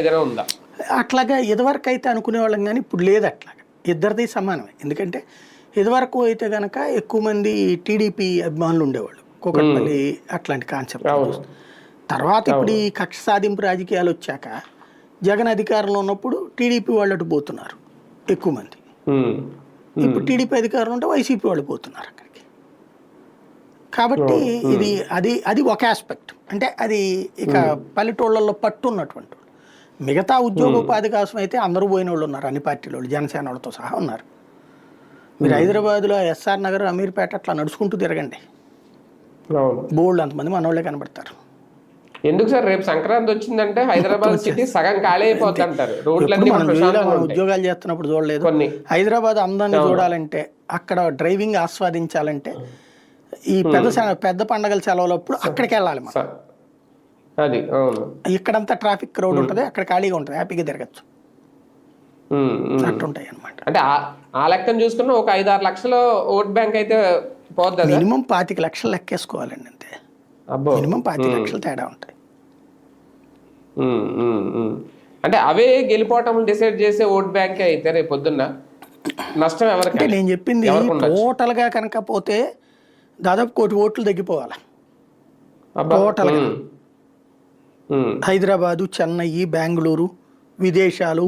ఏదైనా ఉందా? అట్లాగా ఇదివరకు అయితే అనుకునేవాళ్ళం కానీ ఇప్పుడు లేదు అట్లాగా. ఇద్దరిది సమానమే. ఎందుకంటే ఇదివరకు అయితే గనక ఎక్కువ మంది టీడీపీ అభిమానులు ఉండేవాళ్ళు. కూకట్పల్లి అట్లాంటి కాన్సెప్ట్ తర్వాత ఇప్పుడు ఈ కక్ష సాధింపు రాజకీయాలు వచ్చాక జగన్ అధికారంలో ఉన్నప్పుడు టీడీపీ వాళ్ళు అటు పోతున్నారు ఎక్కువ మంది. ఇప్పుడు టీడీపీ అధికారంలో ఉంటే వైసీపీ వాళ్ళు పోతున్నారు అక్కడికి. కాబట్టి ఇది అది అది ఒక ఆస్పెక్ట్ అంటే అది ఇక పల్లెటూళ్ళల్లో పట్టు ఉన్నటువంటి. మిగతా ఉద్యోగోపాధి కోసం అయితే అందరూ పోయిన వాళ్ళు ఉన్నారు అన్ని పార్టీల వాళ్ళు జనసేన వాళ్ళతో సహా ఉన్నారు. మీరు హైదరాబాద్లో ఎస్ఆర్ నగర్ అమీర్పేట అట్లా నడుచుకుంటూ తిరగండి. బోల్డ్ అంతమంది మనోళ్ళే కనబడతారు. ఎందుకు సార్? రేపు సంక్రాంతి వచ్చిందంటే హైదరాబాద్ సిటీ సగం ఖాళీ అంటారు. మనం వీళ్ళ మనం ఉంటాయి. ఉద్యోగాలు చేస్తున్నప్పుడు చూడలేదు. హైదరాబాద్ అందాన్ని చూడాలంటే అక్కడ డ్రైవింగ్ ఆస్వాదించాలంటే ఈ పెద్ద పెద్ద పండగల సెలవులప్పుడు అక్కడికి వెళ్ళాలి మనం. అది అవును. ఇక్కడంతా ట్రాఫిక్ క్రౌడ్ ఉంటుంది అక్కడ ఖాళీగా ఉంటుంది హ్యాపీగా తిరగచ్చు. అట్టుంటాయి అనమాట అంటే ఆ- లెక్కను చూసుకున్న ఒక ఐదు ఆరు లక్షల ఓట్ బ్యాంక్ అయితే పోద్దా? మినిమం పాతిక లక్షలు లెక్కేసుకోవాలండి అంతే. అబ్బో. మినిమం పాతిక లక్షలు తేడా ఉంటాయి. అంటే అవే గెలిపోవటం డిసైడ్ చేసే ఓట్ బ్యాంకే అయితే రేపు పొద్దున్న? నష్టం అంటే ఎవరికి నేను చెప్పింది ఎవరికి ఉండొచ్చు? టోటల్గా కనుక పోతే దాదాపు కోటి ఓట్లు తగ్గిపోవాలి. అబ్బా. హైదరాబాదు చెన్నై బెంగళూరు విదేశాలు